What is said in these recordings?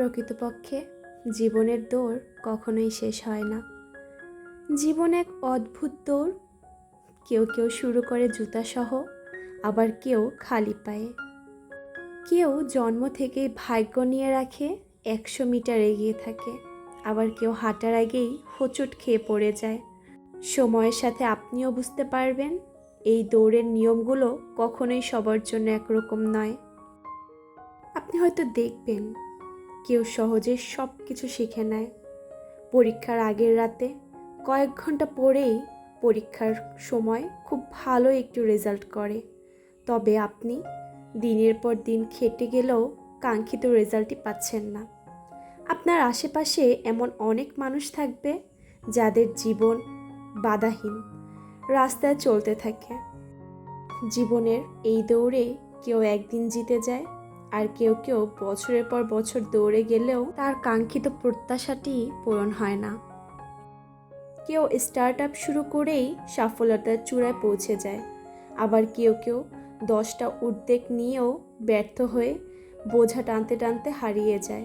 প্রকৃতপক্ষে জীবনের দৌড় কখনোই শেষ হয় না। জীবন এক অদ্ভুত দৌড়। কেউ কেউ শুরু করে জুতাসহ, আবার কেউ খালি পায়ে। কেউ জন্ম থেকেই ভাগ্য নিয়ে রাখে, একশো মিটার এগিয়ে থাকে। আবার কেউ হাঁটার আগেই হোঁচট খেয়ে পড়ে যায়। সময়ের সাথে আপনিও বুঝতে পারবেন, এই দৌড়ের নিয়মগুলো কখনোই সবার জন্য একরকম নয়। আপনি হয়তো দেখবেন কেউ সহজে সব কিছু শিখে নেয়। পরীক্ষার আগের রাতে কয়েক ঘণ্টা পরেই পরীক্ষার সময় খুব ভালো একটু রেজাল্ট করে। তবে আপনি দিনের পর দিন খেটে গেলেও কাঙ্ক্ষিত রেজাল্টই পাচ্ছেন না। আপনার আশেপাশে এমন অনেক মানুষ থাকবে যাদের জীবন বাধাহীন, রাস্তায় চলতে থাকে। জীবনের এই দৌড়ে কেউ একদিন জিতে যায় আর কেউ কেউ বছরের পর বছর দৌড়ে গেলেও তার কাঙ্ক্ষিত প্রত্যাশাটি পূরণ হয় না। কেউ স্টার্ট আপ শুরু করেই সফলতার চূড়ায় পৌঁছে যায়। আবার কেউ কেউ দশটা উদ্বেগ নিয়েও ব্যর্থ হয়ে বোঝা টানতে টানতে হারিয়ে যায়।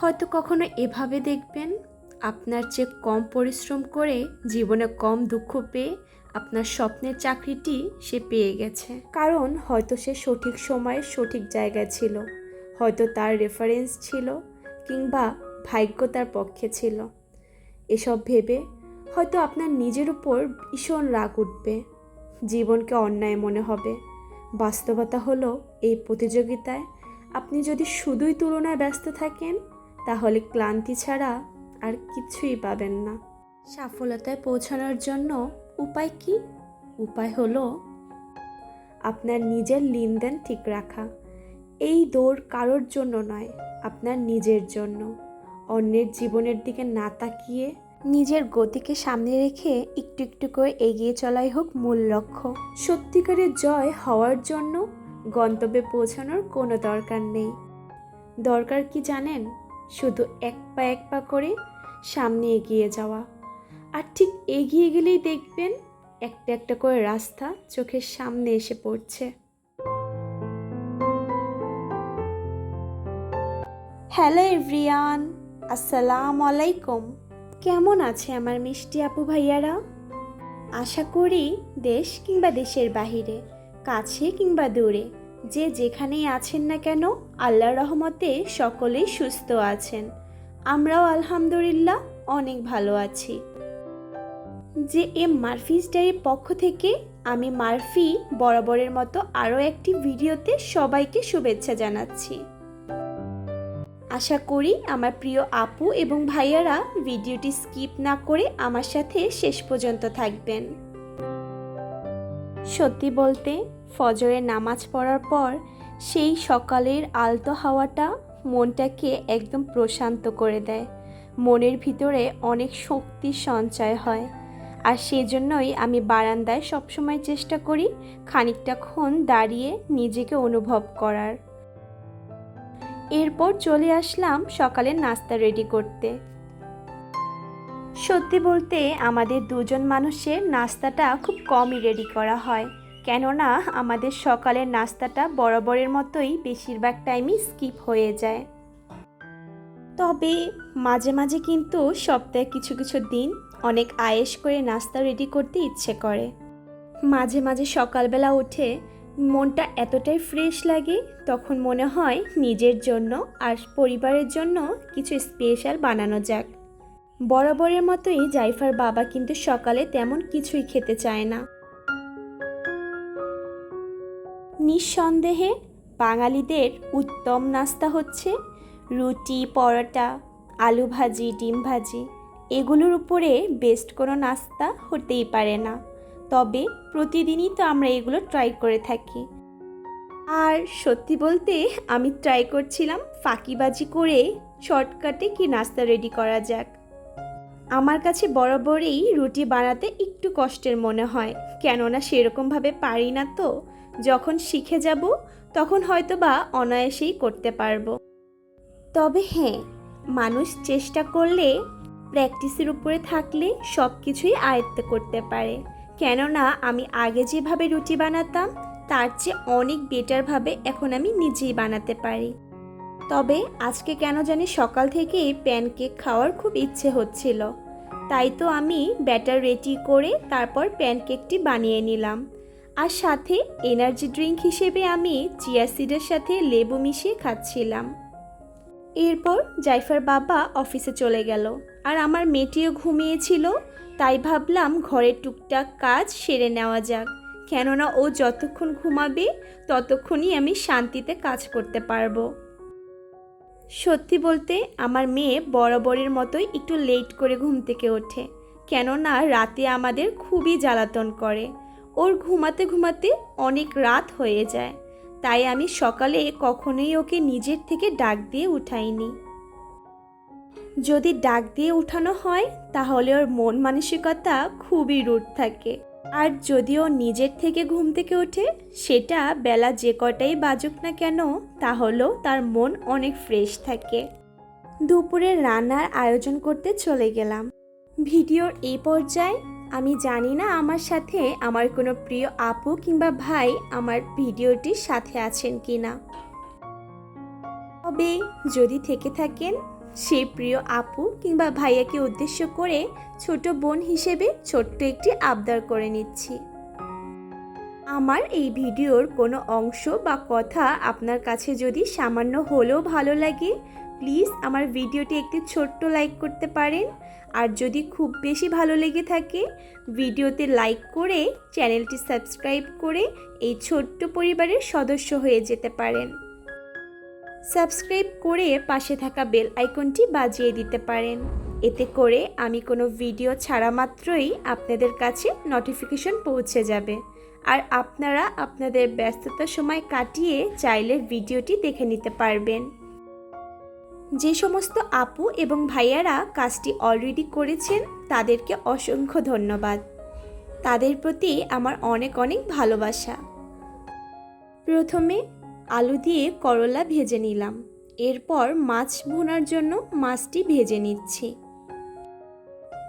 হয়তো কখনো এভাবে দেখবেন আপনার চেয়ে কম পরিশ্রম করে জীবনে কম দুঃখ পেয়ে আপনার স্বপ্নের চাকরিটি সে পেয়ে গেছে। কারণ হয়তো সে সঠিক সময়ে সঠিক জায়গায় ছিল, হয়তো তার রেফারেন্স ছিল কিংবা ভাগ্য তার পক্ষে ছিল। এসব ভেবে হয়তো আপনার নিজের উপর ভীষণ রাগ উঠবে। জীবনকে অন্যায় মনে হবে। বাস্তবতা হলো এই প্রতিযোগিতায় আপনি যদি শুধুই তুলনায় ব্যস্ত থাকেন, তাহলে ক্লান্তি ছাড়া আর কিছুই পাবেন না। সফলতায় পৌঁছানোর জন্য উপায় কি? উপায় হলো আপনার নিজের লেনদেন ঠিক রাখা। এই দৌড় কারোর জন্য নয়, আপনার নিজের জন্য। অন্যের জীবনের দিকে না তাকিয়ে নিজের গতিকে সামনে রেখে একটু একটু করে এগিয়ে চলাই হোক মূল লক্ষ্য। সত্যিকারের জয় হওয়ার জন্য গন্তব্যে পৌঁছানোর কোনো দরকার নেই। দরকার কি জানেন? শুধু এক পা এক পা করে সামনে এগিয়ে যাওয়া। আর ঠিক এগিয়ে গেলেই দেখবেন একটা একটা করে রাস্তা চোখের সামনে এসে পড়ছে। হ্যালো এভরিয়ান, আসসালাম আলাইকুম। কেমন আছে আমার মিষ্টি আপু ভাইয়ারা? আশা করি দেশ কিংবা দেশের বাহিরে, কাছে কিংবা দূরে যে যেখানেই আছেন না কেন, আল্লাহর রহমতে সকলেই সুস্থ আছেন। আমরাও আলহামদুলিল্লাহ অনেক ভালো আছি। যে এম মারফিস ডায়ের পক্ষ থেকে আমি মারফি বরাবরের মতো আরও একটি ভিডিওতে সবাইকে শুভেচ্ছা জানাচ্ছি। আশা করি আমার প্রিয় আপু এবং ভাইয়ারা ভিডিওটি স্কিপ না করে আমার সাথে শেষ পর্যন্ত থাকবেন। সত্যি বলতে, ফজরের নামাজ পড়ার পর সেই সকালের আলতো হাওয়াটা মনটাকে একদম প্রশান্ত করে দেয়। মনের ভিতরে অনেক শক্তির সঞ্চয় হয়। আর সেজন্যই আমি বারান্দায় সবসময় চেষ্টা করি খানিকটাক্ষণ দাঁড়িয়ে নিজেকে অনুভব করার। এরপর চলে আসলাম সকালের নাস্তা রেডি করতে। সত্যি বলতে আমাদের দুজন মানুষের নাস্তাটা খুব কমই রেডি করা হয়। কেননা আমাদের সকালের নাস্তাটা বরাবরের মতোই বেশিরভাগ টাইমই স্কিপ হয়ে যায়। তবে মাঝে মাঝে কিন্তু সপ্তাহে কিছু কিছু দিন অনেক আয়েস করে নাস্তা রেডি করতে ইচ্ছে করে। মাঝে মাঝে সকালবেলা উঠে মনটা এতটাই ফ্রেশ লাগে, তখন মনে হয় নিজের জন্য আর পরিবারের জন্য কিছু স্পেশাল বানানো যাক। বরাবরের মতোই জাইফার বাবা কিন্তু সকালে তেমন কিছুই খেতে চায় না। নিঃসন্দেহে বাঙালিদের উত্তম নাস্তা হচ্ছে রুটি, পরোটা, আলু ভাজি, ডিম ভাজি। এগুলোর উপরে বেস্ট কোনো নাস্তা হতেই পারে না। তবে প্রতিদিনই তো আমরা এগুলো ট্রাই করে থাকি। আর সত্যি বলতে আমি ট্রাই করছিলাম ফাঁকিবাজি করে শর্টকাটে কি নাস্তা রেডি করা যাক। আমার কাছে বরাবরই রুটি বানাতে একটু কষ্টের মনে হয়, কেননা সেরকমভাবে পারি না তো। যখন শিখে যাব, তখন হয়তো বা অনায়াসেই করতে পারব। তবে হ্যাঁ মানুষ চেষ্টা করলে প্র্যাকটিসের উপরে থাকলে সব কিছুই আয়ত্ত করতে পারে। কেননা আমি আগে যেভাবে রুটি বানাতাম, তার চেয়ে অনেক বেটারভাবে এখন আমি নিজেই বানাতে পারি। তবে আজকে কেন জানি সকাল থেকেই প্যানকেক খাওয়ার খুব ইচ্ছে হচ্ছিল। তাই তো আমি ব্যাটার রেডি করে তারপর প্যানকেকটি বানিয়ে নিলাম। আর সাথে এনার্জি ড্রিঙ্ক হিসেবে আমি চিয়া সিডের সাথে লেবু মিশিয়ে খাচ্ছিলাম। এরপর জাইফার বাবা অফিসে চলে গেল। আর আমার মেয়েটিও ঘুমিয়েছিল, তাই ভাবলাম ঘরের টুকটাক কাজ সেরে নেওয়া যাক। কেননা ও যতক্ষণ ঘুমাবে, ততক্ষণই আমি শান্তিতে কাজ করতে পারব। সত্যি বলতে আমার মেয়ে বরাবরের মতোই একটু লেট করে ঘুম থেকে ওঠে। কেননা রাতে আমাদের খুবই জ্বালাতন করে। ওর ঘুমাতে ঘুমাতে অনেক রাত হয়ে যায়। তাই আমি সকালে কখনোই ওকে নিজের থেকে ডাক দিয়ে উঠাইনি। যদি ডাক দিয়ে উঠানো হয়, তাহলে ওর মন মানসিকতা খুবই রুট থাকে। আর যদিও নিজের থেকে ঘুম থেকে ওঠে, সেটা বেলা যে কটাই বাজুক না কেন, তাহলেও তার মন অনেক ফ্রেশ থাকে। দুপুরে রান্নার আয়োজন করতে চলে গেলাম। ভিডিওর এই পর্যায়ে আমি জানি না আমার সাথে আমার কোনো প্রিয় আপু কিংবা ভাই আমার ভিডিওটির সাথে আছেন কি না তবে যদি থেকে থাকেন সেই প্রিয় আপু কিংবা ভাইয়াকে উদ্দেশ্য করে ছোট বোন হিসেবে ছোট্ট একটি আবদার করে নিচ্ছি। আমার এই ভিডিওর কোনো অংশ বা কথা আপনার কাছে যদি সামান্য হলেও ভালো লাগে, প্লিজ আমার ভিডিওটি একটি ছোট্ট লাইক করতে পারেন। আর যদি খুব বেশি ভালো লেগে থাকে, ভিডিওতে লাইক করে চ্যানেলটি সাবস্ক্রাইব করে এই ছোট্ট পরিবারের সদস্য হয়ে যেতে পারেন। সাবস্ক্রাইব করে পাশে থাকা বেল আইকনটি বাজিয়ে দিতে পারেন। এতে করে আমি কোনো ভিডিও ছাড়া মাত্রই আপনাদের কাছে নোটিফিকেশন পৌঁছে যাবে। আর আপনারা আপনাদের ব্যস্ততার সময় কাটিয়ে চাইলে ভিডিওটি দেখে নিতে পারবেন। যে সমস্ত আপু এবং ভাইয়ারা কাজটি অলরেডি করেছেন, তাদেরকে অসংখ্য ধন্যবাদ। তাদের প্রতি আমার অনেক অনেক ভালোবাসা। প্রথমে আলু দিয়ে করলা ভেজে নিলাম। এরপর মাছ ভুনার জন্য মাছটি ভেজে নিচ্ছি।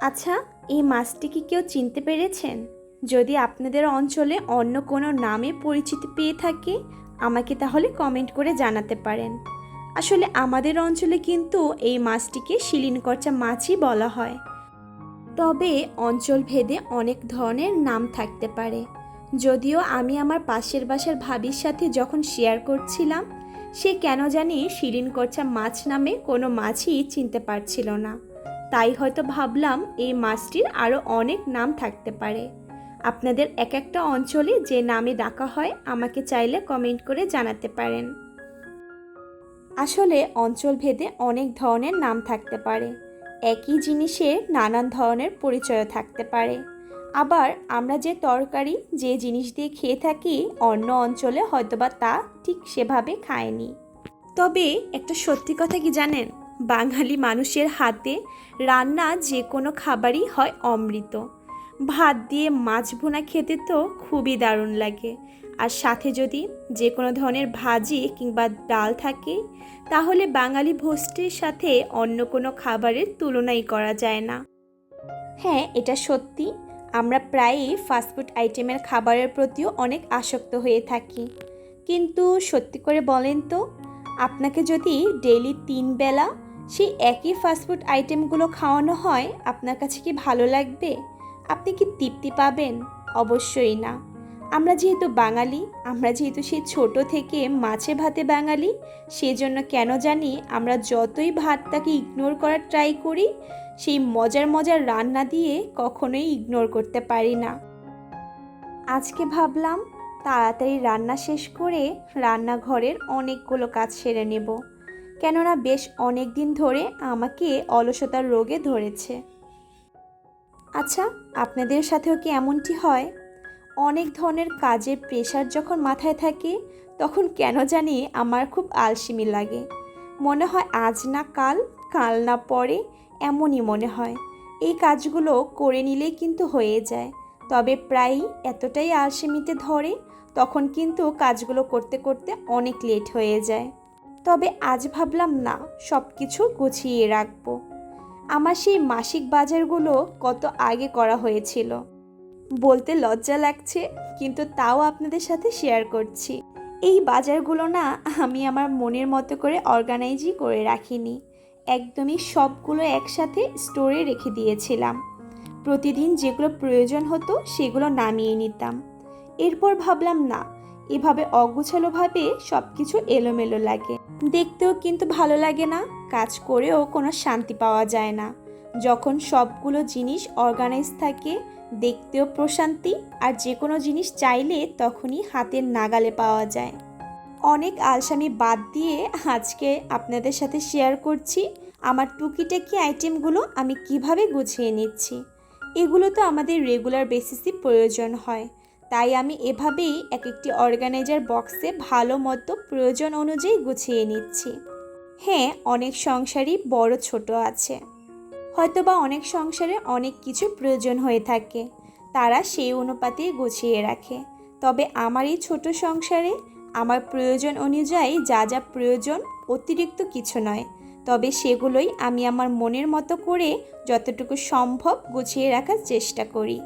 আচ্ছা এই মাছটি কি কেউ চিনতে পেরেছেন? যদি আপনাদের অঞ্চলে অন্য কোনো নামে পরিচিতি পেয়ে থাকে, আমাকে তাহলে কমেন্ট করে জানাতে পারেন। আসলে আমাদের অঞ্চলে কিন্তু এই মাছটিকে শিলিনকরচা মাছই বলা হয়। তবে অঞ্চল ভেদে অনেক ধরনের নাম থাকতে পারে। যদিও আমি আমার পাশের বাসার ভাবির সাথে যখন শেয়ার করছিলাম, সে কেন জানি শিরিনকরচা মাছ নামে কোনো মাছই চিনতে পারছিল না। তাই হয়তো ভাবলাম এই মাছটির আরও অনেক নাম থাকতে পারে। আপনাদের এক একটা অঞ্চলে যে নামে ডাকা হয়, আমাকে চাইলে কমেন্ট করে জানাতে পারেন। আসলে অঞ্চল ভেদে অনেক ধরনের নাম থাকতে পারে। একই জিনিসের নানান ধরনের পরিচয় থাকতে পারে। আবার আমরা যে তরকারি, যে জিনিস দিয়ে খেয়ে থাকি, অন্য অঞ্চলে হয়তোবা তা ঠিক সেভাবে খায়নি। তবে একটা সত্যি কথা কি জানেন? বাঙালি মানুষের হাতে রান্না যে কোনো খাবারই হয় অমৃত। ভাত দিয়ে মাছ ভুনা খেতে তো খুবই দারুণ লাগে। আর সাথে যদি যে কোনো ধরনের ভাজি কিংবা ডাল থাকে, তাহলে বাঙালি ভোষ্টের সাথে অন্য কোনো খাবারের তুলনাই করা যায় না। হ্যাঁ এটা সত্যি। আমরা প্রায়ই ফাস্টফুড আইটেমের খাবারের প্রতিও অনেক আসক্ত হয়ে থাকি। কিন্তু সত্যি করে বলেন তো, আপনাকে যদি ডেইলি তিন বেলা সেই একই ফাস্টফুড আইটেমগুলো খাওয়ানো হয়, আপনার কাছে কি ভালো লাগবে? আপনি কি তৃপ্তি পাবেন? অবশ্যই না। আমরা যেহেতু বাঙালি, আমরা যেহেতু সেই ছোট থেকে মাছে ভাতে বাঙালি, সেজন্য কেন জানি আমরা যতই ভাতটাকে ইগনোর করার ট্রাই করি সেই মজার মজার রান্না দিয়ে কখনোই ইগনোর করতে পারি না। আজকে ভাবলাম, তাড়াতাড়ি রান্না শেষ করে রান্নাঘরের অনেকগুলো কাজ সেরে নেব। কেননা বেশ অনেক দিন ধরে আমাকে অলসতার রোগে ধরেছে। আচ্ছা আপনাদের সাথেও কি এমনটি হয়? অনেক ধরনের কাজের প্রেশার যখন মাথায় থাকে, তখন কেন জানি আমার খুব আলসেমি লাগে। মনে হয় আজ না কাল কাল না পরে এমনই মনে হয়। এই কাজগুলো করে নিলেই কিন্তু হয়ে যায়। তবে প্রায়ই এতটাই আলসেমিতে ধরে, তখন কিন্তু কাজগুলো করতে করতে অনেক লেট হয়ে যায়। তবে আজ ভাবলাম, না সব কিছু গুছিয়ে রাখব। আমার সেই মাসিক বাজারগুলো কত আগে করা হয়েছিল। বলতে লজ্জা লাগছে, কিন্তু তাও আপনাদের সাথে শেয়ার করছি। এই বাজারগুলো না, আমি আমার মনের মতো করে অর্গানাইজই করে রাখিনি। একদমই সবগুলো একসাথে স্টোরে রেখে দিয়েছিলাম। প্রতিদিন যেগুলো প্রয়োজন হতো সেগুলো নামিয়ে নিতাম। এরপর ভাবলাম, না, এভাবে অগোছালোভাবে সব কিছু এলোমেলো লাগে। দেখতেও কিন্তু ভালো লাগে না, কাজ করেও কোনো শান্তি পাওয়া যায় না। যখন সবগুলো জিনিস অর্গানাইজ থাকে, দেখতেও প্রশান্তি, আর যে কোনো জিনিস চাইলে তখনই হাতের নাগালে পাওয়া যায়। অনেক আলসামি বাদ দিয়ে আজকে আপনাদের সাথে শেয়ার করছি। আমার টুকিটাকি আইটেমগুলো আমি কীভাবে গুছিয়ে নিচ্ছি? এগুলো তো আমাদের রেগুলার বেসিসে প্রয়োজন হয়। তাই আমি এভাবেই এক একটি অর্গানাইজার বক্সে ভালো মতো প্রয়োজন অনুযায়ী গুছিয়ে নিচ্ছি। হ্যাঁ অনেক সংসারই বড় ছোট আছে। হয়তোবা অনেক সংসারে অনেক কিছু প্রয়োজন হয়ে থাকে। তারা সেই অনুপাতে গুছিয়ে রাখে। তবে আমার এই ছোট সংসারে আমার প্রয়োজন অনুযায়ী যা যা প্রয়োজন, অতিরিক্ত কিছু নয়। তবে সেগুলোই আমি আমার মনের মতো করে যতটুকু সম্ভব গুছিয়ে রাখার চেষ্টা করি।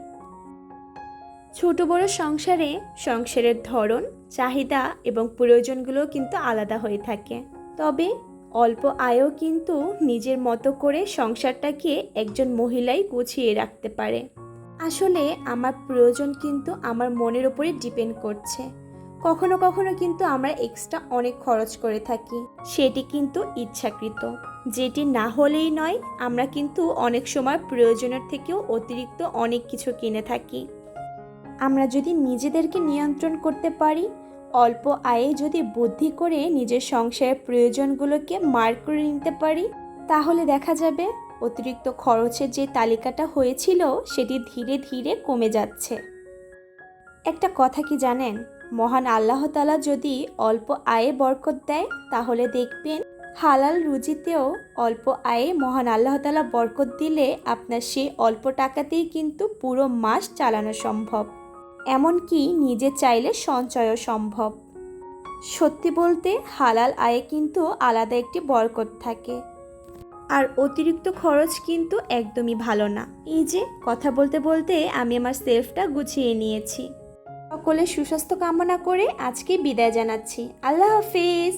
ছোট বড় সংসারে সংসারের ধরন, চাহিদা এবং প্রয়োজনগুলো কিন্তু আলাদা হয়ে থাকে। তবে অল্প আয়ও কিন্তু নিজের মতো করে সংসারটাকে একজন মহিলাই গুছিয়ে রাখতে পারে। আসলে আমার প্রয়োজন কিন্তু আমার মনের উপরে ডিপেন্ড করছে। কখনো কখনো কিন্তু আমরা এক্সট্রা অনেক খরচ করে থাকি। সেটি কিন্তু ইচ্ছাকৃত। যেটি না হলেই নয়, আমরা কিন্তু অনেক সময় প্রয়োজনের থেকেও অতিরিক্ত অনেক কিছু কিনে থাকি। আমরা যদি নিজেদেরকে নিয়ন্ত্রণ করতে পারি, অল্প আয়ে যদি বুদ্ধি করে নিজের সংসারের প্রয়োজনগুলোকে মার করে নিতে পারি, তাহলে দেখা যাবে অতিরিক্ত খরচের যে তালিকাটা হয়েছিল, সেটি ধীরে ধীরে কমে যাচ্ছে। একটা কথা কি জানেন? মহান আল্লাহ তালা যদি অল্প আয়ে বরকত দেয়, তাহলে দেখবেন হালাল রুজিতেও অল্প আয়ে মহান আল্লাহ তালা বরকত দিলে আপনার সেই অল্প টাকাতেই কিন্তু পুরো মাস চালানো সম্ভব। এমনকি নিজে চাইলে সঞ্চয়ও সম্ভব। সত্যি বলতে হালাল আয়ে কিন্তু আলাদা একটি বরকত থাকে। আর অতিরিক্ত খরচ কিন্তু একদমই ভালো না। এই যে, কথা বলতে বলতে আমি আমার সেলফটা গুছিয়ে নিয়েছি। সকলের সুস্বাস্থ্য কামনা করে আজকে বিদায় জানাচ্ছি। আল্লাহ হাফিজ।